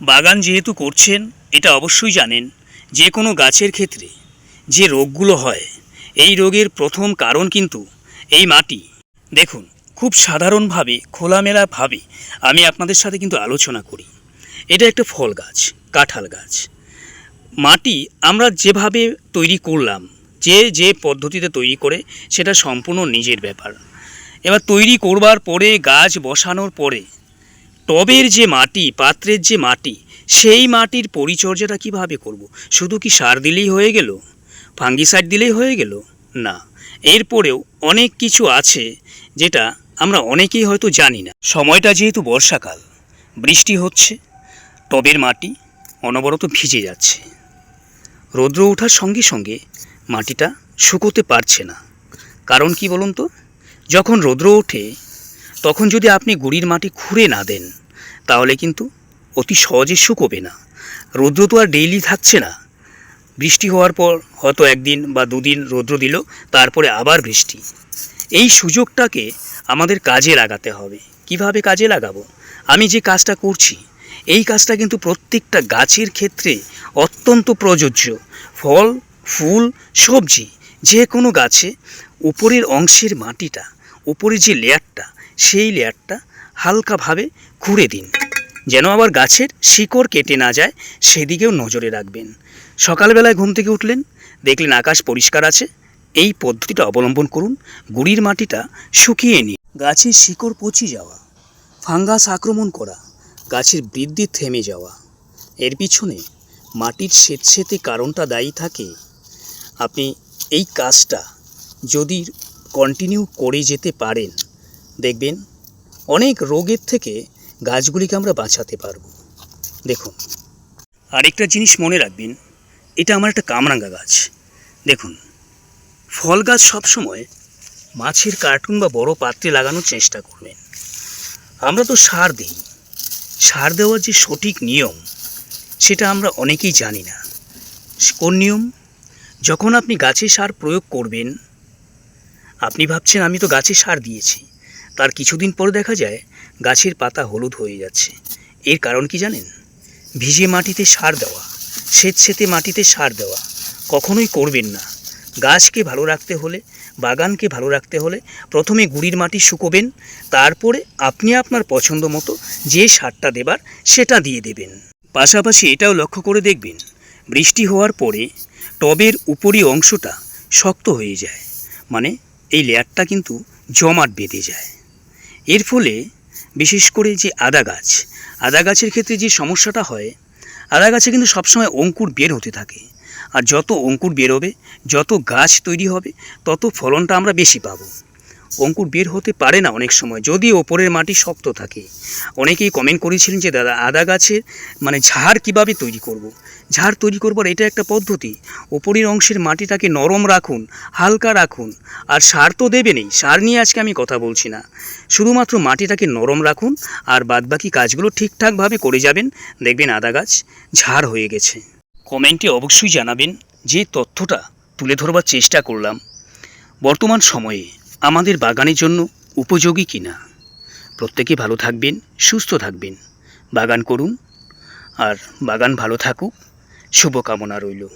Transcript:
বাগান যেহেতু করছেন, এটা অবশ্যই জানেন, যে কোনো গাছের ক্ষেত্রে যে রোগগুলো হয়, এই রোগের প্রথম কারণ কিন্তু এই মাটি। দেখুন, খুব সাধারণভাবে খোলামেলাভাবে আমি আপনাদের সাথে কিন্তু আলোচনা করি। এটা একটা ফল গাছ, কাঁঠাল গাছ। মাটি আমরা যেভাবে তৈরি করলাম, যে যে পদ্ধতিতে তৈরি করে, সেটা সম্পূর্ণ নিজের ব্যাপার। এবার তৈরি করবার পরে, গাছ বসানোর পরে টবের যে মাটি, পাত্রের যে মাটি, সেই মাটির পরিচর্যাটা কীভাবে করব। শুধু কি সার দিলেই হয়ে গেল? ফাঙ্গিসাইড দিলেই হয়ে গেল? না। এরপরেও অনেক কিছু আছে যেটা আমরা অনেকেই হয়তো জানি না। সময়টা যেহেতু বর্ষাকাল, বৃষ্টি হচ্ছে, টবের মাটি অনবরত ভিজে যাচ্ছে। রৌদ্র ওঠার সঙ্গে সঙ্গে মাটিটা শুকোতে পারছে না। কারণ কি বলুন তো? যখন রৌদ্র ওঠে তখন যদি আপনি গুড়ির মাটি খুঁড়ে না দেন, তাহলে কিন্তু অতি সহজে শুকোবে না। রৌদ্র তো আর ডেইলি থাকছে না। বৃষ্টি হওয়ার পর হয়তো একদিন বা দুদিন রৌদ্র দিল, তারপরে আবার বৃষ্টি। এই সুযোগটাকে আমাদের কাজে লাগাতে হবে। কীভাবে কাজে লাগাবো? আমি যে কাজটা করছি, এই কাজটা কিন্তু প্রত্যেকটা গাছের ক্ষেত্রে অত্যন্ত প্রযোজ্য। ফল, ফুল, সবজি যে কোনো গাছে উপরের অংশের মাটিটা উপরে যে লেয়ারটা সেই লেয়ারটা হালকাভাবে খুঁড়ে দিন। যেন আবার গাছের শিকড় কেটে না যায়, সেদিকেও নজরে রাখবেন। সকালবেলায় ঘুম থেকে উঠলেন, দেখলেন আকাশ পরিষ্কার আছে। এই পদ্ধতিটা অবলম্বন করুন, গুড়ির মাটিটা শুকিয়ে নিন। গাছের শিকড় পচে যাওয়া, ফাঙ্গাস আক্রমণ করা, গাছের বৃদ্ধি থেমে যাওয়া। এর পিছনে মাটির স্বেচ্ছেতে কারণটা দায়ী থাকে। আপনি এই কাজটা যদি কন্টিনিউ করে যেতে পারেন দেখবেন, অনেক রোগের থেকে গাছগুলিকে আমরা বাঁচাতে পারব। দেখুন, আরেকটা জিনিস মনে রাখবেন, এটা আমার একটা কামরাঙ্গা গাছ। দেখুন, ফল গাছ সবসময় মাছের কার্টুন বা বড় পাত্রে লাগানোর চেষ্টা করবেন। আমরা তো সার দিই। সার দেওয়ার যে সঠিক নিয়ম, সেটা আমরা অনেকেই জানি না। কোন নিয়ম? যখন আপনি গাছে সার প্রয়োগ করবেন, আপনি ভাবছেন, আমি তো গাছে সার দিয়েছি। তার কিছুদিন পর দেখা যায় গাছের পাতা হলুদ হয়ে যাচ্ছে। এর কারণ কি জানেন? ভিজে মাটিতে সার দেওয়া স্বেচ্ছেতে মাটিতে সার দেওয়া কখনোই করবেন না। গাছকে ভালো রাখতে হলে, বাগানকে ভালো রাখতে হলে প্রথমে গুড়ির মাটি শুকোবেন, তারপরে আপনি আপনার পছন্দ মতো যে সারটা দেবার সেটা দিয়ে দেবেন। পাশাপাশি এটাও লক্ষ্য করে দেখবেন, বৃষ্টি হওয়ার পরে টবের উপরি অংশটা শক্ত হয়ে যায় মানে এই লেয়ারটা কিন্তু জমাট বেঁধে যায়। এর ফলে বিশেষ করে যে আদা গাছ, আদা গাছের ক্ষেত্রে যে সমস্যাটা হয়, আদা গাছে কিন্তু সবসময় অঙ্কুর বের হতে থাকে। আর যত অঙ্কুর বেরোবে, যত গাছ তৈরি হবে, তত ফলনটা আমরা বেশি পাবো। অঙ্কুর বের হতে পারে না অনেক সময় যদি ওপরের মাটি শক্ত থাকে। অনেকেই কমেন্ট করেছিলেন যে, দাদা, আদা গাছের মানে ঝাড় কীভাবে তৈরি করব। ঝাড় তৈরি করবার এটা একটা পদ্ধতি। ওপরের অংশের মাটিটাকে নরম রাখুন, হালকা রাখুন, আর সার তো দেবেনই সার নিয়ে আজকে আমি কথা বলছি না। শুধুমাত্র মাটিটাকে নরম রাখুন, আর বাদবাকি কাজগুলো ঠিকঠাকভাবে করে যাবেন। দেখবেন আদা গাছ ঝাড় হয়ে গেছে। কমেন্টে অবশ্যই জানাবেন যে, তথ্যটা তুলে ধরবার চেষ্টা করলাম। বর্তমান সময়ে আমাদের বাগানের জন্য উপযোগী কিনা? প্রত্যেকে ভালো থাকবেন, সুস্থ থাকবেন। বাগান করুন। আর বাগান ভালো থাকুক। শুভকামনা রইল।